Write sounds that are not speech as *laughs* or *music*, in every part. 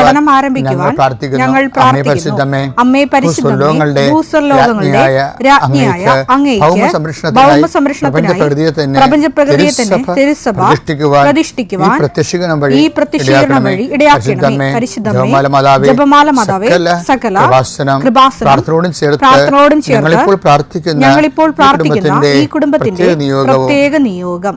പഠനം ആരംഭിക്കുവാൻ ഞങ്ങൾ പ്രാർത്ഥിക്കുന്നു. അമ്മേ പരിശുദ്ധമേ, രാജ്ഞിയായ അങ്ങേക്ക് തന്നെ തിരുസഭ പ്രതിഷ്ഠിക്കുവാൻ ഈ പ്രത്യക്ഷീകരണം വഴി ഈ പ്രത്യക്ഷീകരണം വഴി ഇടയാക്കണമേ. പരിശുദ്ധമേ ജപമാല മാതാവേ സകല സകല കൃപാസനം കൃപാസനം പ്രാർത്ഥനയോടും ചേർത്ത് ഞങ്ങളിപ്പോൾ പ്രാർത്ഥിക്കുന്ന ഈ കുടുംബത്തിന്റെ പ്രത്യേക നിയോഗം.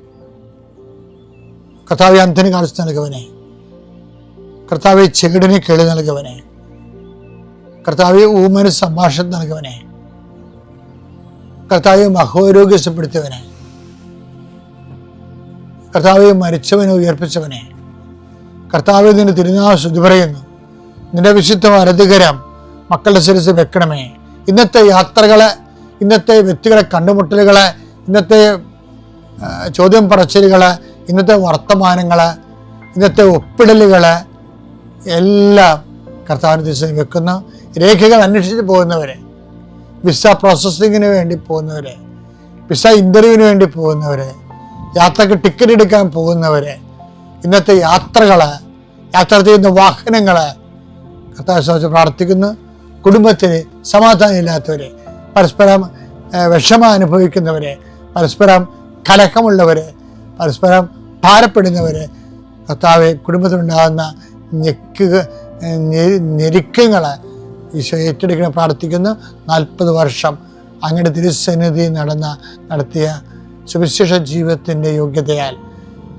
കർത്താവെ അന്ധന് കാണിച്ചു നൽകവനെ. കർത്താവെ ചെകിടിന് കേളി നൽകവനെ. കർത്താവെ ഊമന് സംഭാഷണം നൽകവനെ. കർത്താവെ മഹോരോഗ്യസപ്പെടുത്തിയവനെ കർത്താവെ മരിച്ചവനെ ഉയർപ്പിച്ചവനെ. കർത്താവെ നിന്റെ തിരുനാൾ ശുദ്ധി പറയുന്നു. നിന്റെ വിശുദ്ധ വലതുകരം മക്കളുടെ ശിരസ് വെക്കണമേ. ഇന്നത്തെ യാത്രകളെ ഇന്നത്തെ വ്യക്തികളെ കണ്ടുമുട്ടലുകളെ ഇന്നത്തെ ചോദ്യം പറച്ചിലുകൾ ഇന്നത്തെ വർത്തമാനങ്ങൾ ഇന്നത്തെ ഒപ്പിടലുകൾ എല്ലാം കർത്താവിന് ദിവസം വെക്കുന്ന രേഖകൾ അന്വേഷിച്ച് പോകുന്നവരെ വിസ പ്രോസസ്സിങ്ങിന് വേണ്ടി പോകുന്നവരെ വിസ ഇന്റർവ്യൂവിന് വേണ്ടി പോകുന്നവരെ യാത്രയ്ക്ക് ടിക്കറ്റ് എടുക്കാൻ പോകുന്നവരെ ഇന്നത്തെ യാത്രകൾ യാത്ര ചെയ്യുന്ന വാഹനങ്ങൾ കർത്താവ് ശ്രമിച്ച് പ്രാർത്ഥിക്കുന്നു. കുടുംബത്തിന് സമാധാനം ഇല്ലാത്തവരെ പരസ്പരം വിഷമം അനുഭവിക്കുന്നവരെ പരസ്പരം കലഹമുള്ളവരെ പരസ്പരം ഭാരപ്പെടുന്നവരെ കർത്താവെ കുടുംബത്തിലുണ്ടാകുന്ന ഞെക്കുക ഞെരുക്കങ്ങളെ ഈശോ ഏറ്റെടുക്കണം പ്രാർത്ഥിക്കുന്നു. നാൽപ്പത് വർഷം അങ്ങയുടെ തിരുസന്നിധി നടന്ന നടത്തിയ സുവിശേഷ ജീവിതത്തിന്റെ യോഗ്യതയാൽ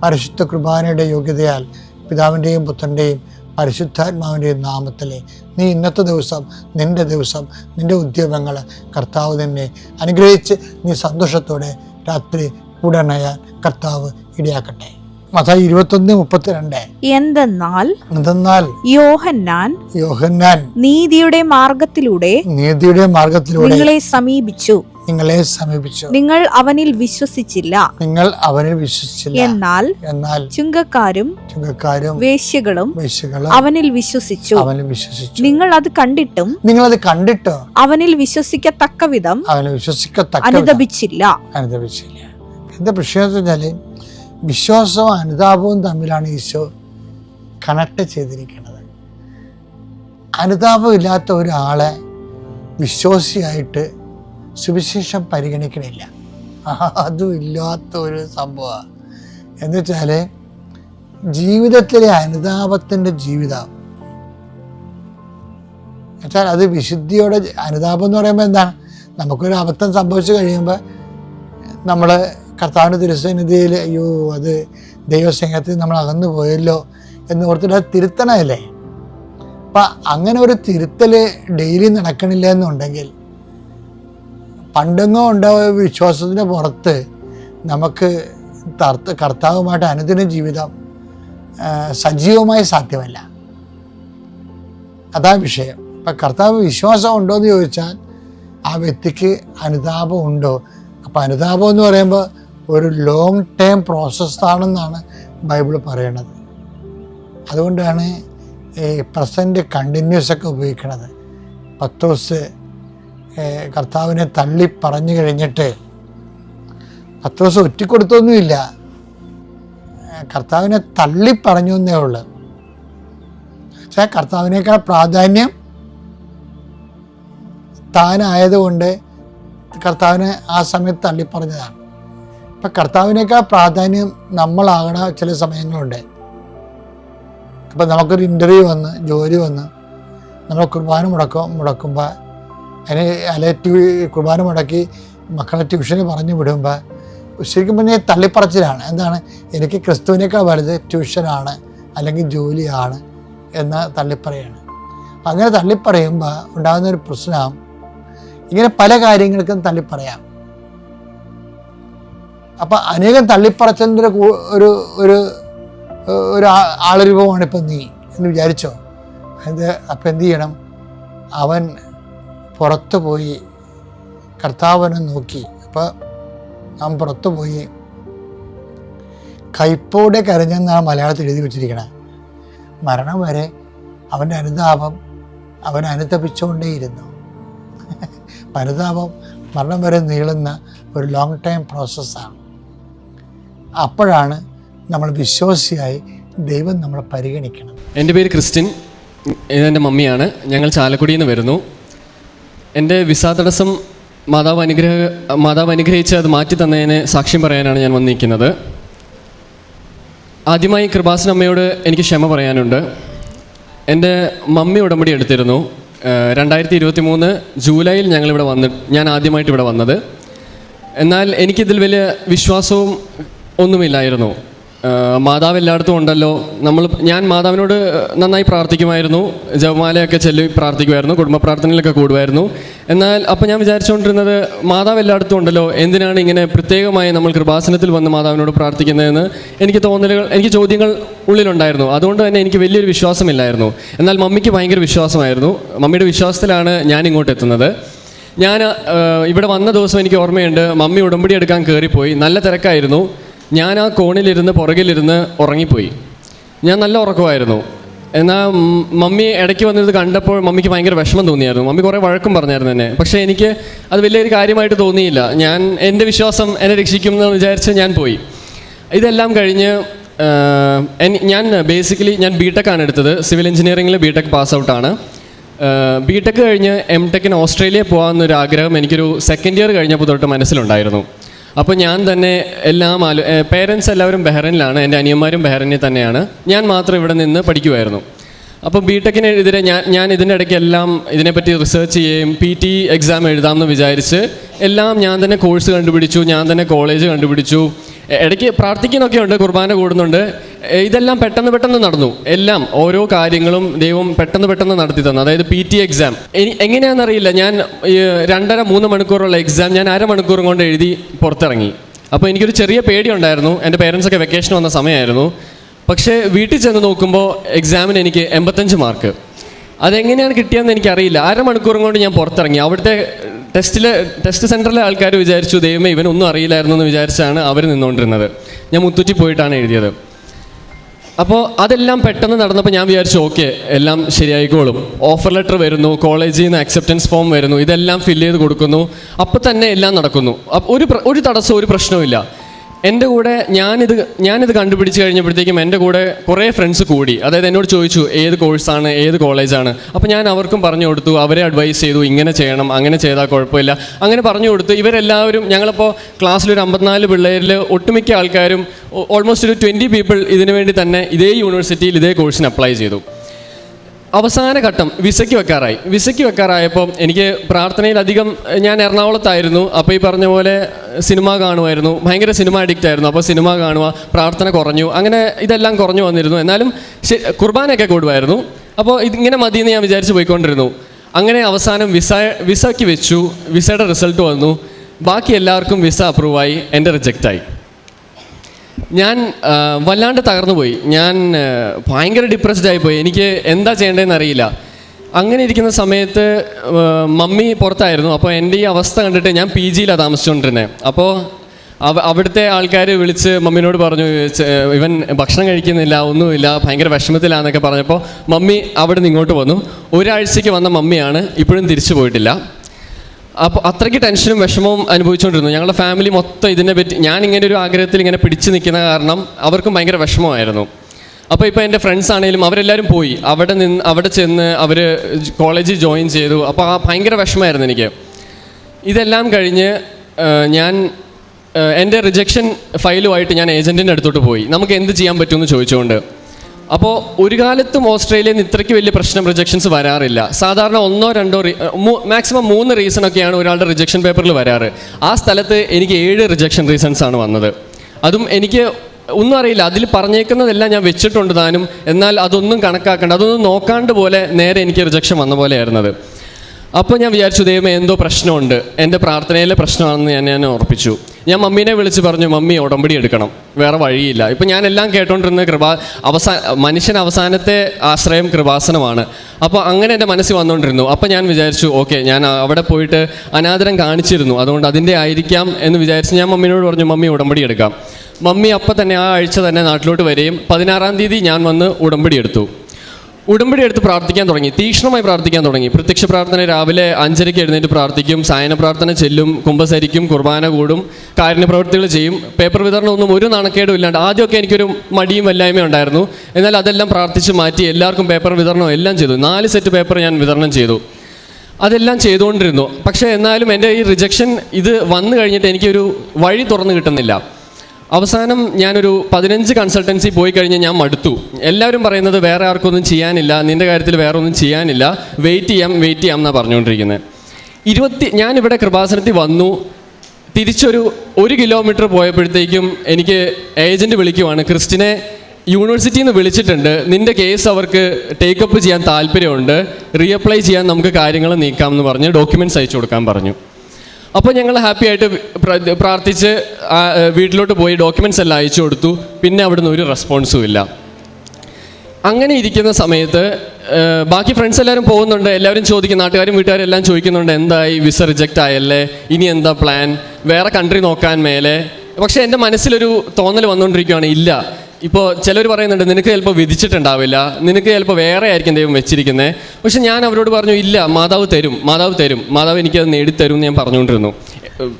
പരിശുദ്ധ കുർബാനയുടെ യോഗ്യതയാൽ പിതാവിന്റെയും പുത്രന്റെയും പരിശുദ്ധാത്മാവിന്റെയും നാമത്തിൽ നീ ഇന്നത്തെ ദിവസം നിന്റെ ദിവസം നിന്റെ ഉദ്യമങ്ങൾ കർത്താവ് തന്നെ അനുഗ്രഹിച്ച് നീ സന്തോഷത്തോടെ രാത്രി കൂടണയാൻ കർത്താവ് ഇടയാക്കട്ടെ. മത ഇരുപത്തൊന്ന് മുപ്പത്തിരണ്ട്. എന്തെന്നാൽ എന്തെന്നാൽ യോഹന്നാൻ യോഹന്നാൻ നീതിയുടെ മാർഗത്തിലൂടെ നീതിയുടെ മാർഗത്തിലൂടെ നിങ്ങളെ സമീപിച്ചു. നിങ്ങളെ സമീപിച്ചു. നിങ്ങൾ അവനിൽ വിശ്വസിച്ചില്ല. നിങ്ങൾ അവനിൽ വിശ്വസിച്ചില്ല. എന്നാൽ എന്നാൽ ചുങ്കക്കാരും ചുങ്കക്കാരും വേശ്യകളും വേശ്യകളും അവനിൽ വിശ്വസിച്ചു. അവനിൽ വിശ്വസിച്ചു. നിങ്ങൾ അത് കണ്ടിട്ടും നിങ്ങൾ അത് കണ്ടിട്ടും അവനിൽ വിശ്വസിക്കത്തക്ക വിധം അവനെ വിശ്വസിക്കത്തക്ക അനുദപിച്ചില്ല. അനുദപിച്ചില്ല. എന്താ പ്രശ്നം എന്ന് വെച്ചാൽ വിശ്വാസവും അനുതാപവും തമ്മിലാണ് ഈശോ കണക്ട് ചെയ്തിരിക്കുന്നത്. അനുതാപം ഇല്ലാത്ത ഒരാളെ വിശ്വാസിയായിട്ട് സുവിശേഷം പരിഗണിക്കണില്ല. അതും ഇല്ലാത്ത ഒരു സംഭവമാണ്. എന്ന് വെച്ചാൽ ജീവിതത്തിലെ അനുതാപത്തിന്റെ ജീവിതം. എന്നുവെച്ചാൽ അത് വിശുദ്ധിയോടെ അനുതാപം എന്ന് പറയുമ്പോൾ എന്താണ്? നമുക്കൊരു അബദ്ധം സംഭവിച്ചു കഴിയുമ്പോൾ നമ്മൾ കർത്താവിന്റെ തിരുസന്നിധിയിൽ അയ്യോ അത് ദൈവസ്നേഹത്തിൽ നമ്മൾ അകന്നു പോയല്ലോ എന്ന് ഓർത്തിട്ട് അത് തിരുത്തണമല്ലേ? അപ്പം അങ്ങനെ ഒരു തിരുത്തൽ ഡെയിലി നടക്കണില്ല എന്നുണ്ടെങ്കിൽ പണ്ടെങ്ങോ ഉണ്ടായ വിശ്വാസത്തിന്റെ പുറത്ത് നമുക്ക് തർത്ത കർത്താവുമായിട്ട് അനുദിന ജീവിതം സജീവമായി സാധ്യമല്ല. അതാ വിഷയം. ഇപ്പം കർത്താവ് വിശ്വാസം ഉണ്ടോ എന്ന് ചോദിച്ചാൽ ആ വ്യക്തിക്ക് അനുതാപം ഉണ്ടോ? അപ്പം അനുതാപം എന്ന് പറയുമ്പോൾ ഒരു ലോങ് ടേം പ്രോസസ്സാണെന്നാണ് ബൈബിൾ പറയണത്. അതുകൊണ്ടാണ് ഈ പ്രസന്റ് കണ്ടിന്യൂസ് ഒക്കെ ഉപയോഗിക്കണത്. പത്തോസ് ഏഹ്, കർത്താവിനെ തള്ളി പറഞ്ഞു കഴിഞ്ഞിട്ട് പത്തോസ് ഒറ്റിക്കൊടുത്തൊന്നുമില്ല. കൊടുത്തൊന്നുമില്ല കർത്താവിനെ തള്ളി പറഞ്ഞു എന്നേ ഉള്ളൂ. പക്ഷേ കർത്താവിനേക്കാൾ പ്രാധാന്യം താനായതുകൊണ്ട് കർത്താവിനെ ആ സമയത്ത് തള്ളി തള്ളിപ്പറഞ്ഞതാണ് ഇപ്പം കർത്താവിനേക്കാൾ പ്രാധാന്യം നമ്മളാകണ ചില സമയങ്ങളുണ്ട്. അപ്പം നമുക്കൊരു ഇന്റർവ്യൂ വന്ന് ജോലി വന്ന് നമ്മൾ കുർബാന മുടക്കും മുടക്കുമ്പോൾ അതിന് ട്യൂ കുർബാന മുടക്കി മക്കളെ ട്യൂഷന് പറഞ്ഞു വിടുമ്പോൾ ശരിക്കും പിന്നെ തള്ളിപ്പറച്ചിലാണ്. എന്താണ്? എനിക്ക് ക്രിസ്തുവിനേക്കാൾ വലുത് ട്യൂഷനാണ് അല്ലെങ്കിൽ ജോലിയാണ് എന്ന് തള്ളിപ്പറയാണ്. അങ്ങനെ തള്ളിപ്പറയുമ്പോൾ ഉണ്ടാകുന്ന ഒരു പ്രശ്നം ഇങ്ങനെ പല കാര്യങ്ങൾക്കും തള്ളിപ്പറയാം. അപ്പം അനേകം തള്ളിപ്പറച്ചതിന്റെ ഒരു ഒരു ഒരു ആളരൂപമാണ് ഇപ്പം നീ എന്ന് വിചാരിച്ചോ? അത് അപ്പം എന്ത് ചെയ്യണം? അവൻ പുറത്തു പോയി കർത്താവിനെ നോക്കി. അപ്പോൾ അവൻ പുറത്തു പോയി കൈപ്പോടെ കരഞ്ഞെന്നാണ് മലയാളത്തിൽ എഴുതി വെച്ചിരിക്കണേ. മരണം വരെ അവന്റെ അനുതാപം അവൻ അനുതപിച്ചുകൊണ്ടേയിരുന്നു. *laughs* അനുതാപം മരണം വരെ നീളുന്ന ഒരു ലോങ് ടൈം പ്രോസസ്സാണ് അപ്പോഴാണ് നമ്മൾ വിശ്വാസിയായി ദൈവം നമ്മളെ പരിഗണിക്കണം. എന്റെ പേര് ക്രിസ്ത്യൻ ഇതെന്റെ മമ്മിയാണ്. ഞങ്ങൾ ചാലക്കുടിയിൽ നിന്ന് വരുന്നു. എന്റെ വിസ തടസ്സം മാതാവ് അനുഗ്രഹ മാതാവ് അനുഗ്രഹിച്ച് അത് മാറ്റി തന്നതിന് സാക്ഷ്യം പറയാനാണ് ഞാൻ വന്നിരിക്കുന്നത്. ആദ്യമായി കൃപാസൻ അമ്മയോട് എനിക്ക് ക്ഷമ പറയാനുണ്ട്. എന്റെ മമ്മി ഉടമ്പടി എടുത്തിരുന്നു. രണ്ടായിരത്തി ഇരുപത്തി മൂന്ന് ജൂലൈയിൽ ഞങ്ങളിവിടെ വന്ന് ഞാൻ ആദ്യമായിട്ട് ഇവിടെ വന്നത്. എന്നാൽ എനിക്കിതിൽ വലിയ വിശ്വാസവും ഒന്നുമില്ലായിരുന്നു. മാതാവ് എല്ലായിടത്തും ഉണ്ടല്ലോ. നമ്മൾ ഞാൻ മാതാവിനോട് നന്നായി പ്രാർത്ഥിക്കുമായിരുന്നു. ജവമാലയൊക്കെ ചെല്ലി പ്രാർത്ഥിക്കുമായിരുന്നു കുടുംബ പ്രാർത്ഥനയിലൊക്കെ കൂടുമായിരുന്നു. എന്നാൽ അപ്പോൾ ഞാൻ വിചാരിച്ചുകൊണ്ടിരുന്നത് മാതാവ് എല്ലായിടത്തും ഉണ്ടല്ലോ. എന്തിനാണ് ഇങ്ങനെ പ്രത്യേകമായി നമ്മൾ കൃപാസനത്തിൽ വന്ന് മാതാവിനോട് പ്രാർത്ഥിക്കുന്നതെന്ന് എനിക്ക് തോന്നലുകൾ എനിക്ക് ചോദ്യങ്ങൾ ഉള്ളിലുണ്ടായിരുന്നു. അതുകൊണ്ട് തന്നെ എനിക്ക് വലിയൊരു വിശ്വാസമില്ലായിരുന്നു. എന്നാൽ മമ്മിക്ക് ഭയങ്കര വിശ്വാസമായിരുന്നു. മമ്മിയുടെ വിശ്വാസത്തിലാണ് ഞാൻ ഇങ്ങോട്ട് എത്തുന്നത്. ഞാൻ ഇവിടെ വന്ന ദിവസം എനിക്ക് ഓർമ്മയുണ്ട് മമ്മി ഉടമ്പടി എടുക്കാൻ കയറിപ്പോയി നല്ല തിരക്കായിരുന്നു. ഞാൻ ആ കോണിലിരുന്ന് പുറകിലിരുന്ന് ഉറങ്ങിപ്പോയി. ഞാൻ നല്ല ഉറക്കമായിരുന്നു. എന്നാൽ മമ്മി ഇടയ്ക്ക് വന്നത് കണ്ടപ്പോൾ മമ്മിക്ക് ഭയങ്കര വിഷമം തോന്നിയായിരുന്നു. മമ്മി കുറേ വഴക്കും പറഞ്ഞായിരുന്നു എന്നെ. പക്ഷേ എനിക്ക് അത് വലിയൊരു കാര്യമായിട്ട് തോന്നിയില്ല. ഞാൻ എന്റെ വിശ്വാസം എന്നെ രക്ഷിക്കും എന്ന് വിചാരിച്ച് ഞാൻ പോയി. ഇതെല്ലാം കഴിഞ്ഞ് ഞാൻ ബേസിക്കലി ഞാൻ ബി ടെക് ആണ് എടുത്തത്. സിവിൽ എഞ്ചിനീയറിംഗിൽ ബി ടെക് പാസ് ഔട്ടാണ് ബി ടെക് കഴിഞ്ഞ് എം ടെക്കിന് ഓസ്ട്രേലിയ പോകാമെന്നൊരു ആഗ്രഹം എനിക്കൊരു സെക്കൻഡ് ഇയർ കഴിഞ്ഞപ്പോൾ തൊട്ട് മനസ്സിലുണ്ടായിരുന്നു. അപ്പോൾ ഞാൻ തന്നെ എല്ലാം ആലോ പേരൻസ് എല്ലാവരും ബെഹ്റനിലാണ്. എന്റെ അനിയന്മാരും ബഹ്റൈനിൽ തന്നെയാണ്. ഞാൻ മാത്രം ഇവിടെ നിന്ന് പഠിക്കുമായിരുന്നു അപ്പോൾ ബി ടെക്കിനെതിരെ ഞാൻ ഞാൻ ഇതിന്റെ ഇടയ്ക്ക് എല്ലാം ഇതിനെപ്പറ്റി റിസർച്ച് ചെയ്യുകയും പി ടി എക്സാം എഴുതാമെന്ന് വിചാരിച്ച് എല്ലാം ഞാൻ തന്നെ കോഴ്സ് കണ്ടുപിടിച്ചു. ഞാൻ തന്നെ കോളേജ് കണ്ടുപിടിച്ചു. ഇടയ്ക്ക് പ്രാർത്ഥിക്കുന്നൊക്കെ ഉണ്ട് കുർബാന കൂടുന്നുണ്ട്. ഇതെല്ലാം പെട്ടെന്ന് പെട്ടെന്ന് നടന്നു. എല്ലാം ഓരോ കാര്യങ്ങളും ദൈവം പെട്ടെന്ന് പെട്ടെന്ന് നടത്തി തന്നു. അതായത് പി ടി എക്സാം എങ്ങനെയാണെന്നറിയില്ല. ഞാൻ രണ്ടര മൂന്ന് മണിക്കൂറുള്ള എക്സാം ഞാൻ അരമണിക്കൂർ കൊണ്ട് എഴുതി പുറത്തിറങ്ങി. അപ്പോൾ എനിക്കൊരു ചെറിയ പേടിയുണ്ടായിരുന്നു. എന്റെ പേരൻസൊക്കെ വെക്കേഷൻ വന്ന സമയമായിരുന്നു. പക്ഷേ വീട്ടിൽ ചെന്ന് നോക്കുമ്പോൾ എക്സാമിന് എനിക്ക് എൺപത്തഞ്ച് മാർക്ക് അതെങ്ങനെയാണ് കിട്ടിയതെന്ന് എനിക്കറിയില്ല. അരമണിക്കൂറും കൊണ്ട് ഞാൻ പുറത്തിറങ്ങി. അവിടുത്തെ ടെസ്റ്റിലെ ടെസ്റ്റ് സെന്ററിലെ ആൾക്കാർ വിചാരിച്ചു ദൈവമേ ഇവനൊന്നും അറിയില്ലായിരുന്നു എന്ന് വിചാരിച്ചാണ് അവർ നിന്നുകൊണ്ടിരുന്നത്. ഞാൻ മുത്തൂറ്റി പോയിട്ടാണ് എഴുതിയത്. അപ്പോൾ അതെല്ലാം പെട്ടെന്ന് നടന്നപ്പോൾ ഞാൻ വിചാരിച്ചു ഓക്കെ എല്ലാം ശരിയായിക്കോളും. ഓഫർ ലെറ്റർ വരുന്നു കോളേജിൽ നിന്ന് അക്സെപ്റ്റൻസ് ഫോം വരുന്നു ഇതെല്ലാം ഫില്ല് ചെയ്ത് കൊടുക്കുന്നു. അപ്പോൾ തന്നെ എല്ലാം നടക്കുന്നു. ഒരു ഒരു തടസ്സവും ഒരു പ്രശ്നവുമില്ല എന്റെ കൂടെ ഞാനിത് ഞാനിത് കണ്ടുപിടിച്ച് കഴിഞ്ഞപ്പോഴത്തേക്കും എന്റെ കൂടെ കുറേ ഫ്രണ്ട്സ് കൂടി. അതായത് എന്നോട് ചോദിച്ചു ഏത് കോഴ്സാണ് ഏത് കോളേജാണ് അപ്പോൾ ഞാൻ അവർക്കും പറഞ്ഞു കൊടുത്തു അവരെ അഡ്വൈസ് ചെയ്തു ഇങ്ങനെ ചെയ്യണം അങ്ങനെ ചെയ്താൽ കുഴപ്പമില്ല. അങ്ങനെ പറഞ്ഞു കൊടുത്തു. ഇവരെല്ലാവരും ഞങ്ങളിപ്പോൾ ക്ലാസ്സിലൊരു അമ്പത്തിനാല് പിള്ളേരിൽ ഒട്ടുമിക്ക ആൾക്കാരും ഓൾമോസ്റ്റ് ഒരു ട്വന്റി പീപ്പിൾ ഇതിനു വേണ്ടി തന്നെ ഇതേ യൂണിവേഴ്സിറ്റിയിൽ ഇതേ കോഴ്സിന് അപ്ലൈ ചെയ്തു. അവസാന ഘട്ടം വിസയ്ക്ക് വെക്കാറായി. വിസയ്ക്ക് വെക്കാറായപ്പോൾ എനിക്ക് പ്രാർത്ഥനയിൽ അധികം ഞാൻ എറണാകുളത്തായിരുന്നു. അപ്പോൾ ഈ പറഞ്ഞ പോലെ സിനിമ കാണുമായിരുന്നു. ഭയങ്കര സിനിമ അഡിക്റ്റ് ആയിരുന്നു. അപ്പോൾ സിനിമ കാണുക പ്രാർത്ഥന കുറഞ്ഞു. അങ്ങനെ ഇതെല്ലാം കുറഞ്ഞു വന്നിരുന്നു. എന്നാലും കുർബാനയൊക്കെ കൂടുമായിരുന്നു. അപ്പോൾ ഇതിങ്ങനെ മതിയെന്ന് ഞാൻ വിചാരിച്ച് പോയിക്കൊണ്ടിരുന്നു. അങ്ങനെ അവസാനം വിസ വിസയ്ക്ക് വെച്ചു. വിസയുടെ റിസൾട്ട് വന്നു. ബാക്കി എല്ലാവർക്കും വിസ അപ്രൂവായി. എന്റെ റിജക്റ്റായി. ഞാൻ വല്ലാണ്ട് തകർന്നു പോയി ഞാൻ ഭയങ്കര ഡിപ്രസ്ഡ് ആയിപ്പോയി. എനിക്ക് എന്താ ചെയ്യേണ്ടതെന്ന് അറിയില്ല. അങ്ങനെ ഇരിക്കുന്ന സമയത്ത് മമ്മി പുറത്തായിരുന്നു. അപ്പോൾ എന്റെ ഈ അവസ്ഥ കണ്ടിട്ട് ഞാൻ പി ജിയിലാണ് താമസിച്ചുകൊണ്ടിരുന്നത് അപ്പോൾ അവ അവിടുത്തെ ആൾക്കാർ വിളിച്ച് മമ്മിനോട് പറഞ്ഞു ഇവൻ ഭക്ഷണം കഴിക്കുന്നില്ല ഒന്നുമില്ല ഭയങ്കര വിഷമത്തിലാന്നൊക്കെ പറഞ്ഞപ്പോൾ മമ്മി അവിടെ നിന്ന് ഇങ്ങോട്ട് വന്നു. ഒരാഴ്ചയ്ക്ക് വന്ന മമ്മിയാണ് ഇപ്പോഴും തിരിച്ചു പോയിട്ടില്ല. അപ്പോൾ അത്രയ്ക്ക് ടെൻഷനും വിഷമവും അനുഭവിച്ചുകൊണ്ടിരുന്നു. ഞങ്ങളുടെ ഫാമിലി മൊത്തം ഇതിനെ പറ്റി ഞാൻ ഇങ്ങനെ ഒരു ആഗ്രഹത്തിൽ ഇങ്ങനെ പിടിച്ചു നിൽക്കുന്ന കാരണം അവർക്കും ഭയങ്കര വിഷമമായിരുന്നു. അപ്പോൾ ഇപ്പോൾ എന്റെ ഫ്രണ്ട്സ് ആണെങ്കിലും അവരെല്ലാവരും പോയി. അവിടെ നിന്ന് അവിടെ ചെന്ന് അവർ കോളേജിൽ ജോയിൻ ചെയ്തു. അപ്പോൾ ആ ഭയങ്കര വിഷമമായിരുന്നു എനിക്ക്. ഇതെല്ലാം കഴിഞ്ഞ് ഞാൻ എന്റെ റിജക്ഷൻ ഫയലുമായിട്ട് ഞാൻ ഏജന്റിന്റെ അടുത്തോട്ട് പോയി. നമുക്ക് എന്ത് ചെയ്യാൻ പറ്റുമെന്ന് ചോദിച്ചുകൊണ്ട്. അപ്പോൾ ഒരു കാലത്തും ഓസ്ട്രേലിയയിൽ നിന്ന് ഇത്രയ്ക്ക് വലിയ പ്രശ്നം റിജക്ഷൻസ് വരാറില്ല. സാധാരണ ഒന്നോ രണ്ടോ മാക്സിമം മൂന്ന് റീസൺ ഒക്കെയാണ് ഒരാളുടെ റിജക്ഷൻ പേപ്പറിൽ വരാറ്. ആ സ്ഥലത്ത് എനിക്ക് ഏഴ് റിജക്ഷൻ റീസൺസ് ആണ് വന്നത്. അതും എനിക്ക് ഒന്നും അറിയില്ല. അതിൽ പറഞ്ഞേക്കുന്നതെല്ലാം ഞാൻ വെച്ചിട്ടുണ്ട് താനും. എന്നാൽ അതൊന്നും കണക്കാക്കേണ്ട. അതൊന്നും നോക്കാണ്ട് പോലെ നേരെ എനിക്ക് റിജക്ഷൻ വന്ന പോലെയായിരുന്നത്. അപ്പോൾ ഞാൻ വിചാരിച്ചു ദൈവമേ എന്തോ പ്രശ്നമുണ്ട്. എന്റെ പ്രാർത്ഥനയിലെ പ്രശ്നമാണെന്ന് ഞാൻ ഞാൻ ഉറപ്പിച്ചു ഞാൻ മമ്മീനെ വിളിച്ച് പറഞ്ഞു മമ്മി ഉടമ്പടി എടുക്കണം. വേറെ വഴിയില്ല. ഇപ്പം ഞാൻ എല്ലാം കേട്ടോണ്ടിരുന്ന കൃപാ അവസാന മനുഷ്യൻ അവസാനത്തെ ആശ്രയം കൃപാസനമാണ്. അപ്പോൾ അങ്ങനെ എന്റെ മനസ്സിൽ വന്നുകൊണ്ടിരുന്നു അപ്പോൾ ഞാൻ വിചാരിച്ചു ഓക്കെ ഞാൻ അവിടെ പോയിട്ട് അനാദരം കാണിച്ചിരുന്നു. അതുകൊണ്ട് അതിന്റെ ആയിരിക്കാം എന്ന് വിചാരിച്ച് ഞാൻ മമ്മീനോട് പറഞ്ഞു മമ്മി ഉടമ്പടി എടുക്കാം. മമ്മി അപ്പം തന്നെ ആ ആഴ്ച തന്നെ നാട്ടിലോട്ട് വരികയും പതിനാറാം തീയതി ഞാൻ വന്ന് ഉടമ്പടി എടുത്തു. ഉടമ്പടി എടുത്ത് പ്രാർത്ഥിക്കാൻ തുടങ്ങി തീക്ഷ്ണമായി പ്രാർത്ഥിക്കാൻ തുടങ്ങി. പ്രത്യക്ഷ പ്രാർത്ഥന രാവിലെ അഞ്ചരയ്ക്ക് എഴുന്നേറ്റ് പ്രാർത്ഥിക്കും സായന പ്രാർത്ഥന ചെല്ലും കുംഭസരിക്കും കുർബാന കൂടും കാരുണ്യ പ്രവൃത്തികൾ ചെയ്യും. പേപ്പർ വിതരണം ഒന്നും ഒരു നാണക്കേടും ഇല്ലാണ്ട് ആദ്യമൊക്കെ എനിക്കൊരു മടിയും വല്ലായ്മയും ഉണ്ടായിരുന്നു. എന്നാൽ അതെല്ലാം പ്രാർത്ഥിച്ച് മാറ്റി എല്ലാവർക്കും പേപ്പർ വിതരണം എല്ലാം ചെയ്തു. നാല് സെറ്റ് പേപ്പർ ഞാൻ വിതരണം ചെയ്തു. അതെല്ലാം ചെയ്തുകൊണ്ടിരുന്നു. പക്ഷേ എന്നാലും എന്റെ ഈ റിജക്ഷൻ ഇത് വന്നു കഴിഞ്ഞിട്ട് എനിക്കൊരു വഴി തുറന്നു കിട്ടുന്നില്ല. അവസാനം ഞാനൊരു പതിനഞ്ച് കൺസൾട്ടൻസി പോയി കഴിഞ്ഞ് ഞാൻ മടുത്തു. എല്ലാവരും പറയുന്നത് വേറെ ആർക്കൊന്നും ചെയ്യാനില്ല നിന്റെ കാര്യത്തിൽ വേറെ ഒന്നും ചെയ്യാനില്ല. വെയിറ്റ് ചെയ്യാം വെയിറ്റ് ചെയ്യാം എന്നാണ് പറഞ്ഞുകൊണ്ടിരിക്കുന്നത് ഇരുപത്തി ഞാനിവിടെ കൃപാസനത്തിൽ വന്നു. തിരിച്ചൊരു ഒരു കിലോമീറ്റർ പോയപ്പോഴത്തേക്കും എനിക്ക് ഏജന്റ് വിളിക്കുവാണ്. ക്രിസ്റ്റിനെ യൂണിവേഴ്സിറ്റിയിൽ നിന്ന് വിളിച്ചിട്ടുണ്ട്. നിന്റെ കേസ് അവർക്ക് ടേക്കപ്പ് ചെയ്യാൻ താല്പര്യമുണ്ട്. റീഅപ്ലൈ ചെയ്യാൻ നമുക്ക് കാര്യങ്ങൾ നീക്കാം എന്ന് പറഞ്ഞ് ഡോക്യുമെന്റ്സ് അയച്ചു കൊടുക്കാൻ പറഞ്ഞു. അപ്പോൾ ഞങ്ങൾ ഹാപ്പി ആയിട്ട് പ്ര- പ്രാർത്ഥിച്ച് വീട്ടിലോട്ട് പോയി ഡോക്യുമെന്റ്സ് എല്ലാം അയച്ചു കൊടുത്തു. പിന്നെ അവിടുന്ന് ഒരു റെസ്പോൺസും ഇല്ല. അങ്ങനെ ഇരിക്കുന്ന സമയത്ത് ബാക്കി ഫ്രണ്ട്സ് എല്ലാവരും പോകുന്നുണ്ട്. എല്ലാവരും ചോദിക്കും നാട്ടുകാരും വീട്ടുകാരും എല്ലാം ചോദിക്കുന്നുണ്ട് എന്തായി? വിസ റിജക്റ്റ് ആയല്ലേ? ഇനി എന്താ പ്ലാൻ വേറെ കൺട്രി നോക്കാൻ മേലെ? പക്ഷേ എന്റെ മനസ്സിലൊരു തോന്നൽ വന്നുകൊണ്ടിരിക്കുകയാണ് ഇല്ല. ഇപ്പോൾ ചിലർ പറയുന്നുണ്ട് നിനക്ക് ചിലപ്പോൾ വിധിച്ചിട്ടുണ്ടാവില്ല. നിനക്ക് ചിലപ്പോൾ വേറെ ആയിരിക്കും ദൈവം വെച്ചിരിക്കുന്നത് പക്ഷെ ഞാൻ അവരോട് പറഞ്ഞു ഇല്ല മാതാവ് തരും മാതാവ് തരും. മാതാവ് എനിക്കത് നേടിത്തരും എന്ന് ഞാൻ പറഞ്ഞുകൊണ്ടിരുന്നു.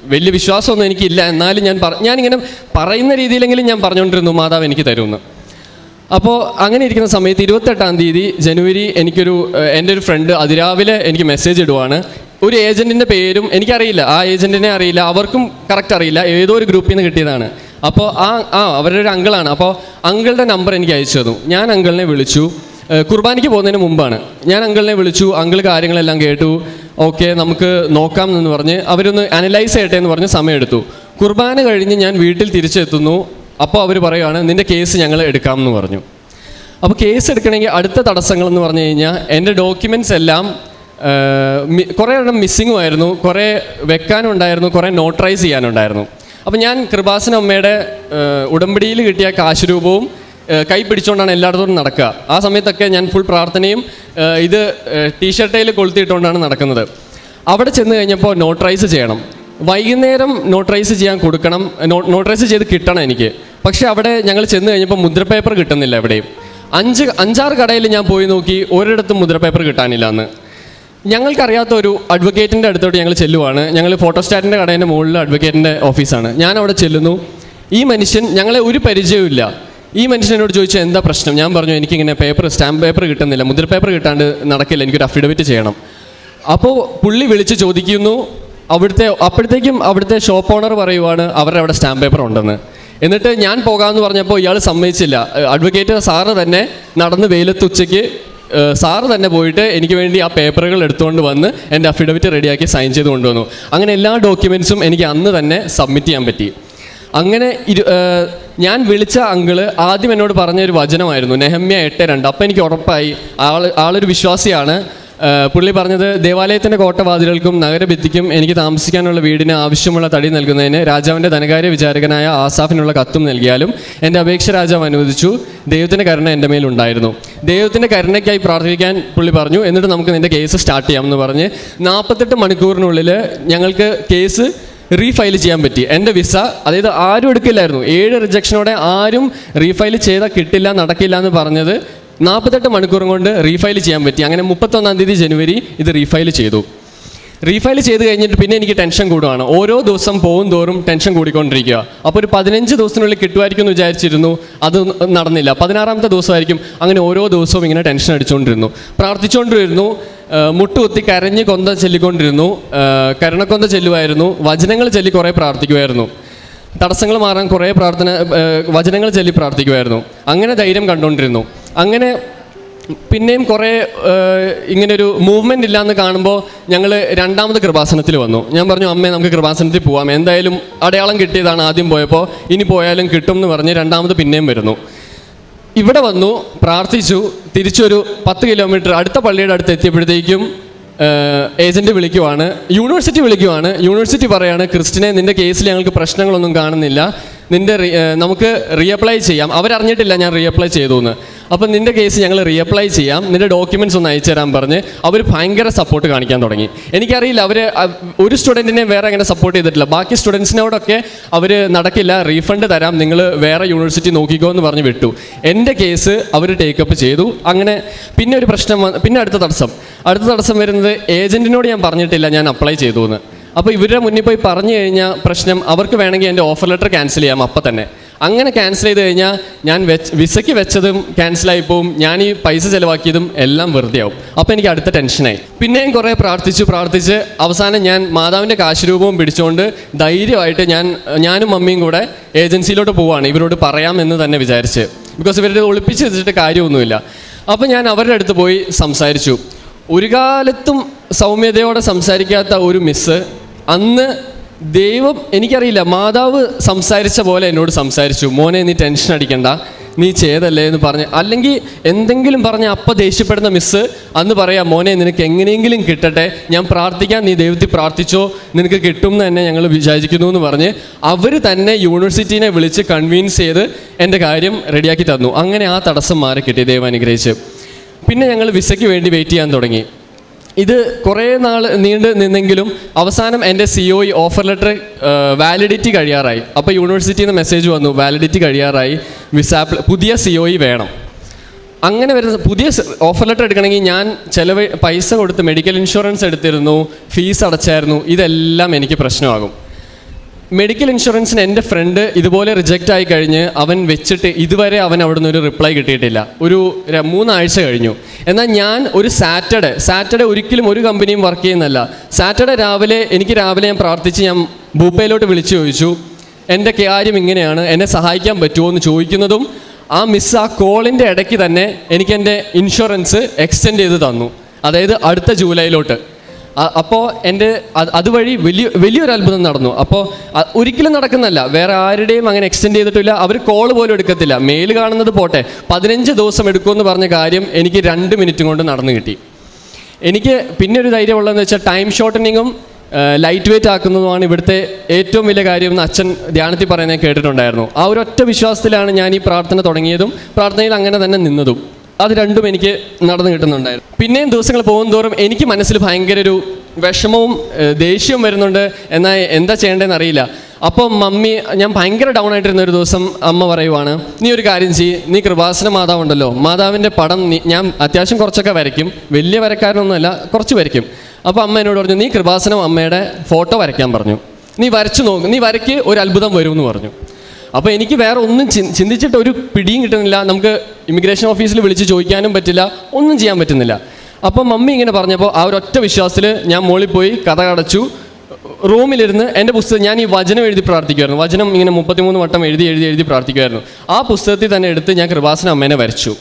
വലിയ വിശ്വാസമൊന്നും എനിക്കില്ല. എന്നാലും ഞാൻ പറ ഞാനിങ്ങനെ പറയുന്ന രീതിയിലെങ്കിലും ഞാൻ പറഞ്ഞുകൊണ്ടിരുന്നു മാതാവ് എനിക്ക് തരുമെന്ന്. അപ്പോൾ അങ്ങനെ ഇരിക്കുന്ന സമയത്ത് ഇരുപത്തെട്ടാം തീയതി ജനുവരി എനിക്കൊരു എന്റെ ഒരു ഫ്രണ്ട് അതിരാവിലെ എനിക്ക് മെസ്സേജ് ഇടുവാണ്. ഒരു ഏജന്റിന്റെ പേരും എനിക്കറിയില്ല. ആ ഏജന്റിനെ അറിയില്ല. അവർക്കും കറക്റ്റ് അറിയില്ല. ഏതോ ഒരു ഗ്രൂപ്പിൽ നിന്ന് കിട്ടിയതാണ്. അപ്പോൾ ആ ആ അവരുടെ ഒരു അങ്കിളാണ്. അപ്പോൾ അങ്കിളുടെ നമ്പർ എനിക്ക് അയച്ചു തന്നു. ഞാൻ അങ്കിളിനെ വിളിച്ചു. കുർബാനയ്ക്ക് പോകുന്നതിന് മുമ്പാണ്. ഞാൻ അങ്കിളിനെ വിളിച്ചു. അങ്കിൾ കാര്യങ്ങളെല്ലാം കേട്ടു. ഓക്കെ നമുക്ക് നോക്കാം എന്ന് പറഞ്ഞ് അവരൊന്ന് അനലൈസ് ചെയ്യട്ടെ എന്ന് പറഞ്ഞ് സമയമെടുത്തു. കുർബാന കഴിഞ്ഞ് ഞാൻ വീട്ടിൽ തിരിച്ചെത്തുന്നു. അപ്പോൾ അവർ പറയുകയാണ് നിന്റെ കേസ് ഞങ്ങൾ എടുക്കാം എന്ന് പറഞ്ഞു. അപ്പോൾ കേസ് എടുക്കണമെങ്കിൽ അടുത്ത തടസ്സങ്ങൾ എന്ന് പറഞ്ഞു കഴിഞ്ഞാൽ എന്റെ ഡോക്യുമെന്റ്സ് എല്ലാം കുറേ എണ്ണം മിസ്സിങ്ങും ആയിരുന്നു. കുറേ വെക്കാനുണ്ടായിരുന്നു. കുറേ നോട്ടറൈസ് ചെയ്യാനുണ്ടായിരുന്നു. അപ്പോൾ ഞാൻ കൃപാസന അമ്മയുടെ ഉടമ്പടിയിൽ കിട്ടിയ കാശ് രൂപവും കൈ പിടിച്ചുകൊണ്ടാണ് എല്ലായിടത്തോടും നടക്കുക. ആ സമയത്തൊക്കെ ഞാൻ ഫുൾ പ്രാർത്ഥനയും ഇത് ടീഷർട്ടയിൽ കൊളുത്തിയിട്ടുകൊണ്ടാണ് നടക്കുന്നത്. അവിടെ ചെന്ന് കഴിഞ്ഞപ്പോൾ നോട്ടറൈസ് ചെയ്യണം. വൈകുന്നേരം നോട്ടറൈസ് ചെയ്യാൻ കൊടുക്കണം. നോട്ടറൈസ് ചെയ്ത് കിട്ടണം എനിക്ക്. പക്ഷേ അവിടെ ഞങ്ങൾ ചെന്ന് കഴിഞ്ഞപ്പോൾ മുദ്രപേപ്പർ കിട്ടുന്നില്ല എവിടെയും. അഞ്ച് അഞ്ചാറ് കടയിൽ ഞാൻ പോയി നോക്കി ഒരിടത്തും മുദ്രപേപ്പർ കിട്ടാനില്ല എന്ന് ഞങ്ങൾക്കറിയാത്ത ഒരു അഡ്വക്കേറ്റിന്റെ അടുത്തോട്ട് ഞങ്ങൾ ചെല്ലുവാണ്. ഞങ്ങൾ ഫോട്ടോസ്റ്റാറ്റിന്റെ കടേന്റെ മുകളിൽ അഡ്വക്കേറ്റിന്റെ ഓഫീസാണ് ഞാൻ അവിടെ ചെല്ലുന്നു. ഈ മനുഷ്യൻ ഞങ്ങളെ ഒരു പരിചയവുമില്ല. ഈ മനുഷ്യനോട് ചോദിച്ചു എന്താ പ്രശ്നം? ഞാൻ പറഞ്ഞു എനിക്കിങ്ങനെ പേപ്പർ സ്റ്റാമ്പ് പേപ്പർ കിട്ടുന്നില്ല. മുദ്ര പേപ്പർ കിട്ടാണ്ട് നടക്കില്ല. എനിക്കൊരു അഫിഡവിറ്റ് ചെയ്യണം. അപ്പോൾ പുള്ളി വിളിച്ച് ചോദിക്കുന്നു. അവിടുത്തെ അപ്പോഴത്തേക്കും അവിടുത്തെ ഷോപ്പ് ഓണർ പറയുവാണ് അവരുടെ അവിടെ സ്റ്റാമ്പ് പേപ്പർ ഉണ്ടെന്ന്. എന്നിട്ട് ഞാൻ പോകാമെന്ന് പറഞ്ഞപ്പോൾ ഇയാൾ സമ്മതിച്ചില്ല. അഡ്വക്കേറ്റ് സാറ് തന്നെ നടന്ന് വെയിലത്ത് ഉച്ചയ്ക്ക് സാറ് തന്നെ പോയിട്ട് എനിക്ക് വേണ്ടി ആ പേപ്പറുകൾ എടുത്തുകൊണ്ട് വന്ന് എന്റെ അഫിഡവിറ്റ് റെഡിയാക്കി സൈൻ ചെയ്ത് കൊണ്ടുവന്നു. അങ്ങനെ എല്ലാ ഡോക്യുമെൻസും എനിക്ക് അന്ന് തന്നെ സബ്മിറ്റ് ചെയ്യാൻ പറ്റി. അങ്ങനെ ഇരു ഞാൻ വിളിച്ച അങ്കിൾ ആദ്യം എന്നോട് പറഞ്ഞൊരു വചനമായിരുന്നു നെഹമ്യ എട്ട് രണ്ട്. അപ്പം എനിക്ക് ഉറപ്പായി ആൾ ആളൊരു വിശ്വാസിയാണ്. പുള്ളി പറഞ്ഞത് ദേവാലയത്തിന്റെ കോട്ടവാതിലുകൾക്കും നഗരഭിത്തിക്കും എനിക്ക് താമസിക്കാനുള്ള വീടിന് ആവശ്യമുള്ള തടി നൽകുന്നതിന് രാജാവിന്റെ ധനകാര്യ വിചാരകനായ ആസാഫിനുള്ള കത്തും നൽകിയാലും എന്റെ അപേക്ഷ രാജാവ് അനുവദിച്ചു. ദൈവത്തിന്റെ കരുണ എന്റെ മേലുണ്ടായിരുന്നു ദൈവത്തിന്റെ കരുണയ്ക്കായി പ്രാർത്ഥിക്കാൻ പുള്ളി പറഞ്ഞു. എന്നിട്ട് നമുക്ക് നിന്റെ കേസ് സ്റ്റാർട്ട് ചെയ്യാമെന്ന് പറഞ്ഞ് നാൽപ്പത്തെട്ട് മണിക്കൂറിനുള്ളിൽ ഞങ്ങൾക്ക് കേസ് റീഫയൽ ചെയ്യാൻ പറ്റി. എന്റെ വിസ അതായത് ആരും എടുക്കില്ലായിരുന്നു. ഏഴ് റിജക്ഷനോടെ ആരും റീഫയൽ ചെയ്താൽ കിട്ടില്ല നടക്കില്ല എന്ന് പറഞ്ഞത് നാൽപ്പത്തെട്ട് മണിക്കൂറും കൊണ്ട് റീഫൈൽ ചെയ്യാൻ പറ്റി. അങ്ങനെ മുപ്പത്തൊന്നാം തീയതി ജനുവരി ഇത് റീഫൈൽ ചെയ്തു. റീഫൈൽ ചെയ്ത് കഴിഞ്ഞിട്ട് പിന്നെ എനിക്ക് ടെൻഷൻ കൂടുവാണ്. ഓരോ ദിവസം പോകും തോറും ടെൻഷൻ കൂടിക്കൊണ്ടിരിക്കുക. അപ്പോൾ ഒരു പതിനഞ്ച് ദിവസത്തിനുള്ളിൽ കിട്ടുമായിരിക്കും എന്ന് വിചാരിച്ചിരുന്നു. അത് നടന്നില്ല. പതിനാറാമത്തെ ദിവസമായിരിക്കും. അങ്ങനെ ഓരോ ദിവസവും ഇങ്ങനെ ടെൻഷൻ അടിച്ചുകൊണ്ടിരുന്നു പ്രാർത്ഥിച്ചുകൊണ്ടിരുന്നു മുട്ടുകുത്തി കരഞ്ഞ് കൊന്ത ചൊല്ലിക്കൊണ്ടിരുന്നു. കരണക്കൊന്ത ചെല്ലുമായിരുന്നു. വചനങ്ങൾ ചൊല്ലി കുറേ പ്രാർത്ഥിക്കുമായിരുന്നു. തടസ്സങ്ങൾ മാറാൻ കുറേ പ്രാർത്ഥന വചനങ്ങൾ ചൊല്ലി പ്രാർത്ഥിക്കുമായിരുന്നു. അങ്ങനെ ധൈര്യം കണ്ടുകൊണ്ടിരുന്നു. അങ്ങനെ പിന്നെയും കുറേ ഇങ്ങനൊരു മൂവ്മെന്റ് ഇല്ലാന്ന് കാണുമ്പോൾ ഞങ്ങൾ രണ്ടാമത് കൃപാസനത്തിൽ വന്നു. ഞാൻ പറഞ്ഞു അമ്മേ നമുക്ക് കൃപാസനത്തിൽ പോവാം. എന്തായാലും അടയാളം കിട്ടിയതാണ് ആദ്യം പോയപ്പോൾ ഇനി പോയാലും കിട്ടും എന്ന് പറഞ്ഞ് രണ്ടാമത് പിന്നെയും വരുന്നു. ഇവിടെ വന്നു പ്രാർത്ഥിച്ചു. തിരിച്ചൊരു പത്ത് കിലോമീറ്റർ അടുത്ത പള്ളിയുടെ അടുത്ത് എത്തിയപ്പോഴത്തേക്കും ഏജന്റ് വിളിക്കുവാണ്. യൂണിവേഴ്സിറ്റി വിളിക്കുവാണ്. യൂണിവേഴ്സിറ്റി പറയാണ് ക്രിസ്റ്റിനെ നിന്റെ കേസിൽ ഞങ്ങൾക്ക് പ്രശ്നങ്ങളൊന്നും കാണുന്നില്ല. നിന്റെ നമുക്ക് റീഅപ്ലൈ ചെയ്യാം. അവരറിഞ്ഞിട്ടില്ല ഞാൻ റീഅപ്ലൈ ചെയ്തു എന്ന് അപ്പം നിന്റെ കേസ് ഞങ്ങൾ റീഅപ്ലൈ ചെയ്യാം. നിന്റെ ഡോക്യുമെന്റ്സ് ഒന്ന് അയച്ചു തരാൻ പറഞ്ഞ് അവർ ഭയങ്കര സപ്പോർട്ട് കാണിക്കാൻ തുടങ്ങി. എനിക്കറിയില്ല അവർ ഒരു സ്റ്റുഡന്റിനെ വേറെ അങ്ങനെ സപ്പോർട്ട് ചെയ്തിട്ടില്ല. ബാക്കി സ്റ്റുഡൻസിനോടൊക്കെ അവർ നടക്കില്ല റീഫണ്ട് തരാം നിങ്ങൾ വേറെ യൂണിവേഴ്സിറ്റി നോക്കിക്കോ എന്ന് പറഞ്ഞ് വിട്ടു. എന്റെ കേസ് അവർ ടേക്കപ്പ് ചെയ്തു. അങ്ങനെ പിന്നെ ഒരു പ്രശ്നം പിന്നെ അടുത്ത തടസ്സം. അടുത്ത തടസ്സം വരുന്നത് ഏജന്റിനോട് ഞാൻ പറഞ്ഞിട്ടില്ല ഞാൻ അപ്ലൈ ചെയ്തു എന്ന് അപ്പോൾ ഇവരുടെ മുന്നിൽ പോയി പറഞ്ഞു കഴിഞ്ഞാൽ പ്രശ്നം അവർക്ക് വേണമെങ്കിൽ എന്റെ ഓഫർ ലെറ്റർ ക്യാൻസൽ ചെയ്യാം അപ്പം തന്നെ. അങ്ങനെ ക്യാൻസൽ ചെയ്ത് കഴിഞ്ഞാൽ ഞാൻ വെച്ച് വിസയ്ക്ക് വെച്ചതും ക്യാൻസലായി പോവും. ഞാൻ ഈ പൈസ ചിലവാക്കിയതും എല്ലാം വെറുതെ ആവും. അപ്പോൾ എനിക്ക് അടുത്ത ടെൻഷനായി പിന്നെയും കുറേ പ്രാർത്ഥിച്ചു പ്രാർത്ഥിച്ച് അവസാനം ഞാൻ മാതാവിന്റെ കാശുരൂപവും പിടിച്ചുകൊണ്ട് ധൈര്യമായിട്ട് ഞാൻ ഞാനും മമ്മിയും കൂടെ ഏജൻസിയിലോട്ട് പോവാണ്. ഇവരോട് പറയാമെന്ന് തന്നെ വിചാരിച്ച്. ബിക്കോസ് ഇവരുടെ ഒളിപ്പിച്ച് വെച്ചിട്ട് കാര്യമൊന്നുമില്ല. അപ്പോൾ ഞാൻ അവരുടെ അടുത്ത് പോയി സംസാരിച്ചു. ഒരു കാലത്തും സൗമ്യതയോടെ സംസാരിക്കാത്ത ഒരു മിസ്സ് അന്ന് ദൈവം എനിക്കറിയില്ല മാതാവ് സംസാരിച്ച പോലെ എന്നോട് സംസാരിച്ചു. മോനെ നീ ടെൻഷൻ അടിക്കണ്ട. നീ ചെയ്തല്ലേ എന്ന് പറഞ്ഞ്. അല്ലെങ്കിൽ എന്തെങ്കിലും പറഞ്ഞ് അപ്പ ദേഷ്യപ്പെടുന്ന മിസ് അന്ന് പറയാം മോനെ നിനക്ക് എങ്ങനെയെങ്കിലും കിട്ടട്ടെ. ഞാൻ പ്രാർത്ഥിക്കാൻ നീ ദൈവത്തിൽ പ്രാർത്ഥിച്ചോ. നിനക്ക് കിട്ടും എന്ന് തന്നെ ഞങ്ങൾ വിചാരിക്കുന്നു എന്ന് പറഞ്ഞ് അവർ തന്നെ യൂണിവേഴ്സിറ്റിനെ വിളിച്ച് കൺവീൻസ് ചെയ്ത് എന്റെ കാര്യം റെഡിയാക്കി തന്നു. അങ്ങനെ ആ തടസ്സം മാറി കിട്ടി ദൈവം അനുഗ്രഹിച്ച്. പിന്നെ ഞങ്ങൾ വിസയ്ക്ക് വേണ്ടി വെയിറ്റ് ചെയ്യാൻ തുടങ്ങി. ഇത് കുറേ നാൾ നീണ്ട് നിന്നെങ്കിലും അവസാനം എന്റെ C O offer letter validity കഴിയാറായി. അപ്പോൾ യൂണിവേഴ്സിറ്റിയിൽ നിന്ന് മെസ്സേജ് വന്നു വാലിഡിറ്റി കഴിയാറായി. വിസ പുതിയ സി ഒ വേണം. അങ്ങനെ വരുന്ന പുതിയ ഓഫർ ലെറ്റർ എടുക്കണമെങ്കിൽ ഞാൻ ചിലവ് പൈസ കൊടുത്ത് മെഡിക്കൽ ഇൻഷുറൻസ് എടുത്തിരുന്നു ഫീസ് അടച്ചായിരുന്നു ഇതെല്ലാം എനിക്ക് പ്രശ്നമാകും. മെഡിക്കൽ ഇൻഷുറൻസിന് എന്റെ ഫ്രണ്ട് ഇതുപോലെ റിജക്റ്റ് ആയി കഴിഞ്ഞ് അവൻ വെച്ചിട്ട് ഇതുവരെ അവൻ അവിടുന്ന് ഒരു റിപ്ലൈ കിട്ടിയിട്ടില്ല. ഒരു മൂന്നാഴ്ച കഴിഞ്ഞു. എന്നാൽ ഞാൻ ഒരു സാറ്റർഡേ സാറ്റർഡേ ഒരിക്കലും ഒരു കമ്പനിയും വർക്ക് ചെയ്യുന്നല്ല സാറ്റർഡേ രാവിലെ എനിക്ക് രാവിലെ ഞാൻ പ്രാർത്ഥിച്ച് ഞാൻ ഭൂപ്പയിലോട്ട് വിളിച്ചു ചോദിച്ചു എന്റെ കാര്യം ഇങ്ങനെയാണ്? എന്നെ സഹായിക്കാൻ പറ്റുമോ? എന്ന് ചോദിക്കുന്നതും ആ മിസ് ആ കോളിന്റെ ഇടയ്ക്ക് തന്നെ എനിക്ക് എന്റെ ഇൻഷുറൻസ് എക്സ്റ്റെൻഡ് ചെയ്ത് തന്നു. അതായത് അടുത്ത ജൂലൈയിലോട്ട്. അപ്പോൾ എന്റെ അതുവഴി വലിയ വലിയൊരു അത്ഭുതം നടന്നു. അപ്പോൾ ഒരിക്കലും നടക്കുന്നല്ല വേറെ ആരുടെയും അങ്ങനെ എക്സ്റ്റെൻഡ് ചെയ്തിട്ടില്ല. അവർ കോൾ പോലും എടുക്കത്തില്ല. മെയിൽ കാണുന്നത് പോട്ടെ. പതിനഞ്ച് ദിവസം എടുക്കുമെന്ന് പറഞ്ഞ കാര്യം എനിക്ക് രണ്ട് മിനിറ്റ് കൊണ്ട് നടന്നു കിട്ടി. എനിക്ക് പിന്നെ ഒരു ധൈര്യമുള്ളതെന്ന് വെച്ചാൽ ടൈം ഷോർട്ടനിങ്ങും ലൈറ്റ് വെയിറ്റ് ആക്കുന്നതുമാണ് ഇവിടുത്തെ ഏറ്റവും വലിയ കാര്യം എന്ന് അച്ഛൻ ധ്യാനത്തിൽ പറയുന്നത് കേട്ടിട്ടുണ്ടായിരുന്നു. ആ ഒരു ഒറ്റ വിശ്വാസത്തിലാണ് ഞാൻ ഈ പ്രാർത്ഥന തുടങ്ങിയതും പ്രാർത്ഥനയിൽ അങ്ങനെ തന്നെ നിന്നതും. അത് രണ്ടും എനിക്ക് നടന്നു കിട്ടുന്നുണ്ടായിരുന്നു. പിന്നെയും ദിവസങ്ങൾ പോകും തോറും എനിക്ക് മനസ്സിൽ ഭയങ്കര ഒരു വിഷമവും ദേഷ്യവും വരുന്നുണ്ട്. എന്നാൽ എന്താ ചെയ്യേണ്ടതെന്ന് അറിയില്ല. അപ്പോൾ മമ്മി ഞാൻ ഭയങ്കര ഡൗൺ ആയിട്ടിരുന്ന ഒരു ദിവസം അമ്മ പറയുവാണ് നീ ഒരു കാര്യം ചെയ്യ്. നീ കൃപാസന മാതാവ് ഉണ്ടല്ലോ മാതാവിന്റെ പടം ഞാൻ അത്യാവശ്യം കുറച്ചൊക്കെ വരയ്ക്കും. വലിയ വരക്കാരനൊന്നുമല്ല കുറച്ച് വരയ്ക്കും. അപ്പോൾ അമ്മ എന്നോട് പറഞ്ഞു നീ കൃപാസനം അമ്മയുടെ ഫോട്ടോ വരയ്ക്കാൻ പറഞ്ഞു. നീ വരച്ചു നോക്ക്. നീ വരയ്ക്ക് ഒരു അത്ഭുതം വരുമെന്ന് പറഞ്ഞു. അപ്പോൾ എനിക്ക് വേറെ ഒന്നും ചിന്തിച്ചിട്ട് ഒരു പിടിയും കിട്ടുന്നില്ല. നമുക്ക് ഇമിഗ്രേഷൻ ഓഫീസിൽ വിളിച്ച് ചോദിക്കാനും പറ്റില്ല. ഒന്നും ചെയ്യാൻ പറ്റുന്നില്ല. അപ്പോൾ മമ്മി ഇങ്ങനെ പറഞ്ഞപ്പോൾ ആ ഒരു ഒറ്റ വിശ്വാസത്തിൽ ഞാൻ മുകളിൽ പോയി കഥ അടച്ചു റൂമിലിരുന്ന് എന്റെ പുസ്തകം ഞാൻ ഈ വചനം എഴുതി പ്രാർത്ഥിക്കുമായിരുന്നു വചനം ഇങ്ങനെ മുപ്പത്തിമൂന്ന് വട്ടം എഴുതി എഴുതി എഴുതി പ്രാർത്ഥിക്കുമായിരുന്നു ആ പുസ്തകത്തിൽ തന്നെ എടുത്ത് ഞാൻ കൃപാസന അമ്മേനെ വരച്ചു.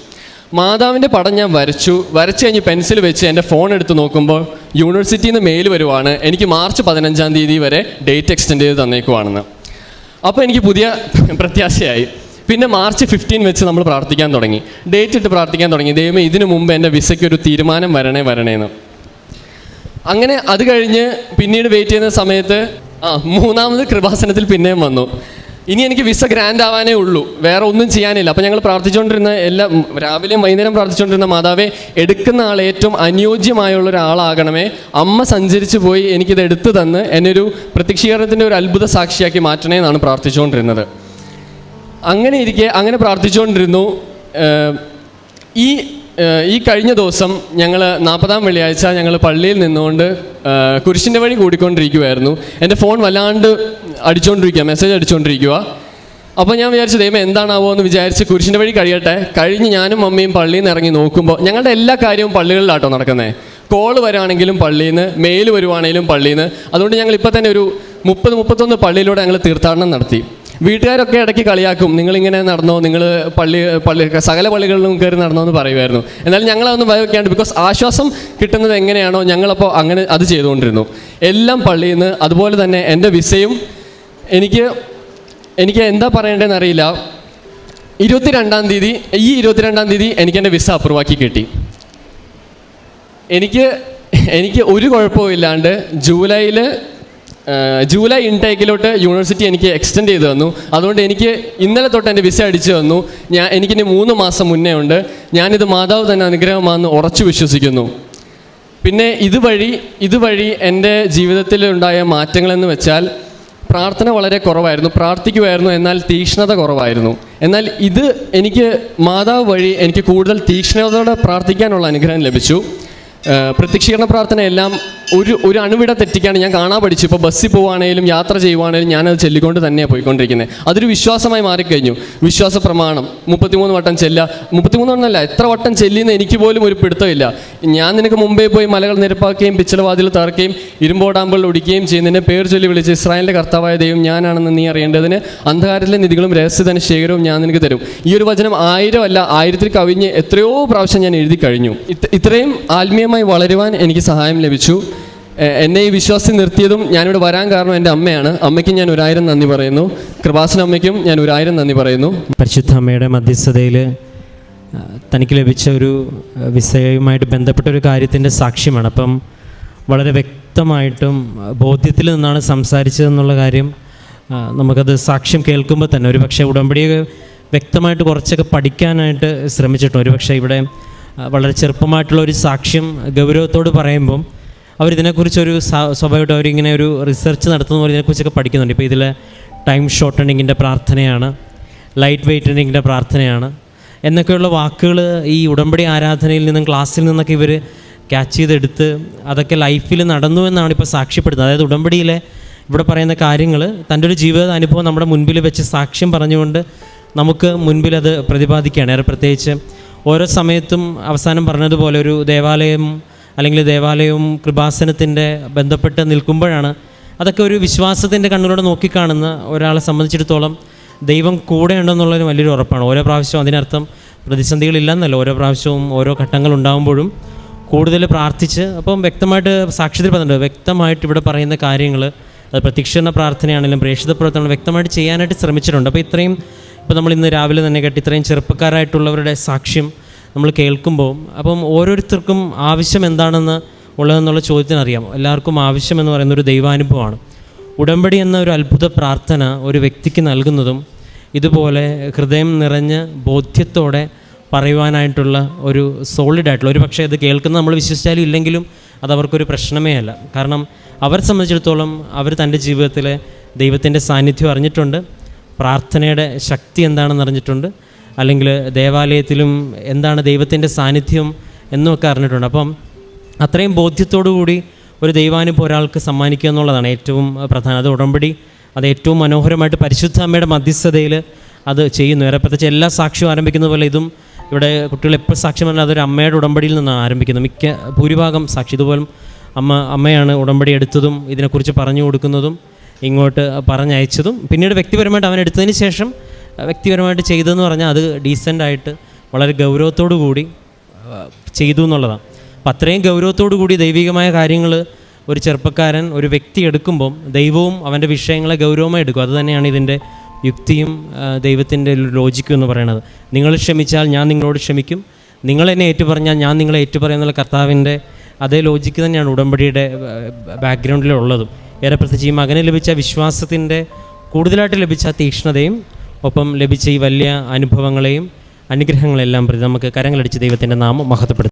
മാതാവിന്റെ പടം ഞാൻ വരച്ചു. വരച്ച് കഴിഞ്ഞ് പെൻസിൽ വെച്ച് എന്റെ ഫോൺ എടുത്ത് നോക്കുമ്പോൾ യൂണിവേഴ്സിറ്റിയിൽ നിന്ന് മെയിൽ വരുവാണ്. എനിക്ക് മാർച്ച് പതിനഞ്ചാം തീയതി വരെ ഡേറ്റ് എക്സ്റ്റെൻഡ് ചെയ്ത് തന്നേക്കുവാണെന്ന്. അപ്പോൾ എനിക്ക് പുതിയ പ്രത്യാശയായി. പിന്നെ മാർച്ച് ഫിഫ്റ്റീൻ വെച്ച് നമ്മൾ പ്രാർത്ഥിക്കാൻ തുടങ്ങി. ഡേറ്റ് ഇട്ട് പ്രാർത്ഥിക്കാൻ തുടങ്ങി. ദൈവമേ ഇതിനു മുമ്പ് എന്റെ വിസയ്ക്ക് ഒരു തീരുമാനം വരണേ വരണേന്ന്. അങ്ങനെ അത് കഴിഞ്ഞ് പിന്നീട് വെയിറ്റ് ചെയ്യുന്ന സമയത്ത് ആ മൂന്നാമത് കൃപാസനത്തിൽ പിന്നെയും വന്നു. ഇനി എനിക്ക് വിസ ഗ്രാൻഡ് ആവാനേ ഉള്ളൂ. വേറെ ഒന്നും ചെയ്യാനില്ല. അപ്പോൾ ഞങ്ങൾ പ്രാർത്ഥിച്ചുകൊണ്ടിരുന്ന എല്ലാ രാവിലെയും വൈകുന്നേരം പ്രാർത്ഥിച്ചുകൊണ്ടിരുന്ന മാതാവേ എടുക്കുന്ന ആൾ ഏറ്റവും അനുയോജ്യമായുള്ള ഒരാളാകണമേ. അമ്മ സഞ്ചരിച്ചു പോയി എനിക്കിത് എടുത്തു തന്ന് എന്നെ ഒരു പ്രത്യക്ഷീകരണത്തിന്റെ ഒരു അത്ഭുത സാക്ഷിയാക്കി മാറ്റണേ എന്നാണ് പ്രാർത്ഥിച്ചുകൊണ്ടിരുന്നത്. അങ്ങനെ ഇരിക്കെ അങ്ങനെ പ്രാർത്ഥിച്ചുകൊണ്ടിരുന്നു. ഈ ഈ കഴിഞ്ഞ ദിവസം ഞങ്ങൾ നാൽപ്പതാം വെള്ളിയാഴ്ച ഞങ്ങൾ പള്ളിയിൽ നിന്നുകൊണ്ട് കുരിശിന്റെ വഴി കൂടിക്കൊണ്ടിരിക്കുമായിരുന്നു എന്റെ ഫോൺ വല്ലാണ്ട് അടിച്ചുകൊണ്ടിരിക്കുക മെസ്സേജ് അടിച്ചുകൊണ്ടിരിക്കുക അപ്പോൾ ഞാൻ വിചാരിച്ചു ദൈവം എന്താണാവോ എന്ന് വിചാരിച്ച് കുരിശിന്റെ വഴി കഴിയട്ടെ. കഴിഞ്ഞ് ഞാനും മമ്മിയും പള്ളിയിൽ നിന്ന് ഇറങ്ങി നോക്കുമ്പോൾ ഞങ്ങളുടെ എല്ലാ കാര്യവും പള്ളികളിലാട്ടോ നടക്കുന്നത് കോൾ വരാണെങ്കിലും പള്ളിയിൽ നിന്ന് മെയിൽ വരുവാണെങ്കിലും പള്ളിയിൽ നിന്ന് അതുകൊണ്ട് ഞങ്ങൾ ഇപ്പോൾ തന്നെ ഒരു മുപ്പത് മുപ്പത്തൊന്ന് പള്ളിയിലൂടെ ഞങ്ങൾ തീർത്ഥാടനം നടത്തി. വീട്ടുകാരൊക്കെ ഇടയ്ക്ക് കളിയാക്കും. നിങ്ങളിങ്ങനെ നടന്നോ നിങ്ങൾ പള്ളി പള്ളി സകല പള്ളികളിലും കയറി നടന്നോ എന്ന് പറയുമായിരുന്നു. എന്നാൽ ഞങ്ങളതൊന്നും ഭയവെക്കാണ്ട് ബിക്കോസ് ആശ്വാസം കിട്ടുന്നത് എങ്ങനെയാണോ ഞങ്ങളപ്പോൾ അങ്ങനെ അത് ചെയ്തുകൊണ്ടിരുന്നു. എല്ലാം പള്ളിയിൽ നിന്ന് അതുപോലെ തന്നെ എന്റെ വിസയും എനിക്ക് എനിക്ക് എന്താ പറയേണ്ടതെന്ന് അറിയില്ല. ഇരുപത്തിരണ്ടാം തീയതി ഈ ഇരുപത്തിരണ്ടാം തീയതി എനിക്ക് എന്റെ വിസ അപ്രൂവ് ആക്കി കിട്ടി. എനിക്ക് എനിക്ക് ഒരു കുഴപ്പവും ഇല്ലാണ്ട് ജൂലൈയിൽ ജൂലൈ ഇൻടേക്കിലോട്ട് യൂണിവേഴ്സിറ്റി എനിക്ക് എക്സ്റ്റെൻഡ് ചെയ്തു തന്നു. അതുകൊണ്ട് എനിക്ക് ഇന്നലെ തൊട്ട് എന്റെ വിസ അടിച്ചു തന്നു. ഞാൻ എനിക്കിനി മൂന്ന് മാസം മുന്നേ ഉണ്ട്. ഞാനിത് മാതാവ് തന്നെ അനുഗ്രഹമാണെന്ന് ഉറച്ചു വിശ്വസിക്കുന്നു. പിന്നെ ഇതുവഴി ഇതുവഴി എന്റെ ജീവിതത്തിൽ ഉണ്ടായ മാറ്റങ്ങളെന്ന് വെച്ചാൽ പ്രാർത്ഥന വളരെ കുറവായിരുന്നു പ്രാർത്ഥിക്കുമായിരുന്നു എന്നാൽ തീക്ഷ്ണത കുറവായിരുന്നു. എന്നാൽ ഇത് എനിക്ക് മാതാവ് വഴി എനിക്ക് കൂടുതൽ തീക്ഷ്ണതയോടെ പ്രാർത്ഥിക്കാനുള്ള അനുഗ്രഹം ലഭിച്ചു. പ്രത്യക്ഷീകരണ പ്രാർത്ഥന എല്ലാം ഒരു ഒരു അണുവിട തെറ്റിക്കാണ്. ഞാൻ കാണാൻ പഠിച്ചു. ഇപ്പോൾ ബസ്സിൽ പോവുകയാണെങ്കിലും യാത്ര ചെയ്യുവാണെങ്കിലും ഞാനത് ചെല്ലിക്കൊണ്ട് തന്നെയാണ് പോയിക്കൊണ്ടിരിക്കുന്നത് അതൊരു വിശ്വാസമായി മാറിക്കഴിഞ്ഞു. വിശ്വാസ പ്രമാണം. മുപ്പത്തിമൂന്ന് വട്ടം ചെല്ലുക. മുപ്പത്തിമൂന്ന് അല്ല എത്ര വട്ടം ചെല്ലിയെന്ന് എനിക്ക് പോലും ഒരു പിടുത്തമില്ല. ഞാൻ നിനക്ക് മുമ്പേ പോയി മലകൾ നിരപ്പാക്കുകയും പിച്ചളവാതിൽ തറക്കുകയും ഇരുമ്പോടാമ്പുകൾ ഒടിക്കുകയും ചെയ്യുന്നതിന്റെ പേർ ചൊല്ലി വിളിച്ച് ഇസ്രായേലിന്റെ കർത്താവായ ദൈവം ഞാനാണെന്ന് നീ അറിയേണ്ടതിന് അന്ധകാരത്തിലെ നിധികളും രഹസ്യധന ശേഖരവും ഞാൻ നിനക്ക് തരും. ഈ ഒരു വചനം ആയിരം അല്ല ആയിരത്തിൽ കവിഞ്ഞ് എത്രയോ പ്രാവശ്യം ഞാൻ എഴുതി കഴിഞ്ഞു ഇത് ഇത്രയും ആത്മീയമായി വളരുവാൻ എനിക്ക് സഹായം ലഭിച്ചു. എന്നെ ഈ വിശ്വാസത്തിൽ നിർത്തിയതും ഞാനിവിടെ വരാൻ കാരണം എന്റെ അമ്മയാണ്. അമ്മയ്ക്കും ഞാൻ ഒരായിരം നന്ദി പറയുന്നു. കൃപാസന അമ്മയ്ക്കും ഞാൻ ഒരായിരം നന്ദി പറയുന്നു. പരിശുദ്ധ അമ്മയുടെ മധ്യസ്ഥതയിൽ തനിക്ക് ലഭിച്ച ഒരു വിസയുമായിട്ട് ബന്ധപ്പെട്ട ഒരു കാര്യത്തിന്റെ സാക്ഷ്യമാണ്. അപ്പം വളരെ വ്യക്തമായിട്ടും ബോധ്യത്തിൽ നിന്നാണ് സംസാരിച്ചതെന്നുള്ള കാര്യം നമുക്കത് സാക്ഷ്യം കേൾക്കുമ്പോൾ തന്നെ. ഒരു പക്ഷേ വ്യക്തമായിട്ട് കുറച്ചൊക്കെ പഠിക്കാനായിട്ട് ശ്രമിച്ചിട്ടുണ്ട്. ഒരു പക്ഷേ ഇവിടെ വളരെ ചെറുപ്പമായിട്ടുള്ള ഒരു സാക്ഷ്യം ഗൗരവത്തോട് പറയുമ്പം അവരിതിനെക്കുറിച്ചൊരു സ്വാഭാവികമായിട്ട് അവരിങ്ങനെ ഒരു റിസർച്ച് നടത്തുന്ന പോലെ ഇതിനെക്കുറിച്ചൊക്കെ പഠിക്കുന്നുണ്ട്. ഇപ്പോൾ ഇതിൽ ടൈം ഷോർട്ടണിങ്ങിന്റെ പ്രാർത്ഥനയാണ് ലൈറ്റ് വെയ്റ്റണിങ്ങിന്റെ പ്രാർത്ഥനയാണ്. എന്നൊക്കെയുള്ള വാക്കുകൾ ഈ ഉടമ്പടി ആരാധനയിൽ നിന്നും ക്ലാസ്സിൽ നിന്നൊക്കെ ഇവർ ക്യാച്ച് ചെയ്തെടുത്ത് അതൊക്കെ ലൈഫിൽ നടന്നു എന്നാണ് ഇപ്പോൾ സാക്ഷ്യപ്പെടുന്നത്. അതായത് ഉടമ്പടിയിലെ ഇവിടെ പറയുന്ന കാര്യങ്ങൾ തന്റെ ഒരു ജീവിത അനുഭവം നമ്മുടെ മുൻപിൽ വെച്ച് സാക്ഷ്യം പറഞ്ഞുകൊണ്ട് നമുക്ക് മുൻപിൽ അത് പ്രതിപാദിക്കുകയാണ്. ഏറെ പ്രത്യേകിച്ച് ഓരോ സമയത്തും അവസാനം പറഞ്ഞതുപോലെ ഒരു ദേവാലയം അല്ലെങ്കിൽ ദേവാലയവും കൃപാസനത്തിന്റെ ബന്ധപ്പെട്ട് നിൽക്കുമ്പോഴാണ് അതൊക്കെ ഒരു വിശ്വാസത്തിന്റെ കണ്ണിലൂടെ നോക്കിക്കാണുന്ന ഒരാളെ സംബന്ധിച്ചിടത്തോളം ദൈവം കൂടെ ഉണ്ടെന്നുള്ളൊരു വലിയൊരു ഉറപ്പാണ്. ഓരോ പ്രാവശ്യവും അതിനർത്ഥം പ്രതിസന്ധികളില്ലെന്നല്ല. ഓരോ പ്രാവശ്യവും ഓരോ ഘട്ടങ്ങൾ ഉണ്ടാകുമ്പോഴും കൂടുതൽ പ്രാർത്ഥിച്ച് അപ്പം വ്യക്തമായിട്ട് സാക്ഷ്യത്തിൽ പറഞ്ഞിട്ടുണ്ട് വ്യക്തമായിട്ട് ഇവിടെ പറയുന്ന കാര്യങ്ങൾ അത് പ്രത്യക്ഷണ പ്രാർത്ഥനയാണെങ്കിലും പ്രേക്ഷിത പ്രവർത്തനം വ്യക്തമായിട്ട് ചെയ്യാനായിട്ട് ശ്രമിച്ചിട്ടുണ്ട്. അപ്പോൾ ഇത്രയും ഇപ്പോൾ നമ്മൾ ഇന്ന് രാവിലെ തന്നെ കേട്ട് ഇത്രയും ചെറുപ്പക്കാരായിട്ടുള്ളവരുടെ സാക്ഷ്യം നമ്മൾ കേൾക്കുമ്പോൾ അപ്പം ഓരോരുത്തർക്കും ആവശ്യം എന്താണെന്ന് ഉള്ളതെന്നുള്ള ചോദ്യത്തിന് അറിയാം. എല്ലാവർക്കും ആവശ്യം എന്ന് പറയുന്ന ഒരു ദൈവാനുഭവമാണ്. ഉടമ്പടി എന്ന ഒരു അത്ഭുത പ്രാർത്ഥന ഒരു വ്യക്തിക്ക് നൽകുന്നതും ഇതുപോലെ ഹൃദയം നിറഞ്ഞ് ബോധ്യത്തോടെ പറയുവാനായിട്ടുള്ള ഒരു സോളിഡ് ആയിട്ടുള്ള ഒരു പക്ഷേ ഇത് കേൾക്കുന്ന നമ്മൾ വിശ്വസിച്ചാലും ഇല്ലെങ്കിലും അത് അവർക്കൊരു പ്രശ്നമേ അല്ല. കാരണം അവരെ സംബന്ധിച്ചിടത്തോളം അവർ തന്റെ ജീവിതത്തിലെ ദൈവത്തിന്റെ സാന്നിധ്യം അറിഞ്ഞിട്ടുണ്ട് പ്രാർത്ഥനയുടെ ശക്തി എന്താണെന്ന് അറിഞ്ഞിട്ടുണ്ട്. അല്ലെങ്കിൽ ദേവാലയത്തിലും എന്താണ് ദൈവത്തിന്റെ സാന്നിധ്യം എന്നൊക്കെ അറിഞ്ഞിട്ടുണ്ട്. അപ്പം അത്രയും ബോധ്യത്തോടു കൂടി ഒരു ദൈവാനുഭവം ഒരാൾക്ക് സമ്മാനിക്കുക എന്നുള്ളതാണ് ഏറ്റവും പ്രധാനം. അത് ഉടമ്പടി അത് ഏറ്റവും മനോഹരമായിട്ട് പരിശുദ്ധ അമ്മയുടെ മധ്യസ്ഥതയിൽ അത് ചെയ്യുന്നു. ഏറെ പ്രത്യേകിച്ച് എല്ലാ സാക്ഷ്യവും ആരംഭിക്കുന്ന പോലെ ഇതും ഇവിടെ കുട്ടികൾ എപ്പോൾ സാക്ഷ്യം പറഞ്ഞാൽ അതൊരു അമ്മയുടെ ഉടമ്പടിയിൽ നിന്നാണ് ആരംഭിക്കുന്നത്. മിക്ക ഭൂരിഭാഗം സാക്ഷി ഇതുപോലും അമ്മ അമ്മയാണ് ഉടമ്പടി എടുത്തതും ഇതിനെക്കുറിച്ച് പറഞ്ഞു കൊടുക്കുന്നതും ഇങ്ങോട്ട് പറഞ്ഞയച്ചതും. പിന്നീട് വ്യക്തിപരമായിട്ട് അവൻ എടുത്തതിന് ശേഷം വ്യക്തിപരമായിട്ട് ചെയ്തതെന്ന് പറഞ്ഞാൽ അത് ഡീസന്റായിട്ട് വളരെ ഗൗരവത്തോടു കൂടി ചെയ്തു എന്നുള്ളതാണ്. അപ്പം അത്രയും ഗൗരവത്തോടു കൂടി ദൈവികമായ കാര്യങ്ങൾ ഒരു ചെറുപ്പക്കാരൻ ഒരു വ്യക്തി എടുക്കുമ്പം ദൈവവും അവന്റെ വിഷയങ്ങളെ ഗൗരവമായി എടുക്കും. അതുതന്നെയാണ് ഇതിന്റെ യുക്തിയും ദൈവത്തിന്റെ ലോജിക്കും എന്ന് പറയുന്നത്. നിങ്ങൾ ക്ഷമിച്ചാൽ ഞാൻ നിങ്ങളോട് ക്ഷമിക്കും. നിങ്ങൾ എന്നെ ഏറ്റുപറഞ്ഞാൽ ഞാൻ നിങ്ങളെ ഏറ്റുപറയുന്നുള്ള കർത്താവിന്റെ അതേ ലോജിക്ക് തന്നെയാണ് ഉടമ്പടിയുടെ ബാക്ക്ഗ്രൗണ്ടിലുള്ളതും ഏറെ പ്രത്യേകിച്ച് ഈ മകന് ലഭിച്ച വിശ്വാസത്തിന്റെ കൂടുതലായിട്ട് ലഭിച്ച തീക്ഷ്ണതയും ഒപ്പം ലഭിച്ച ഈ വലിയ അനുഭവങ്ങളെയും അനുഗ്രഹങ്ങളെല്ലാം പ്രതി നമുക്ക് കരങ്ങളടിച്ച് ദൈവത്തിന്റെ നാമം മഹത്വപ്പെടുത്തും.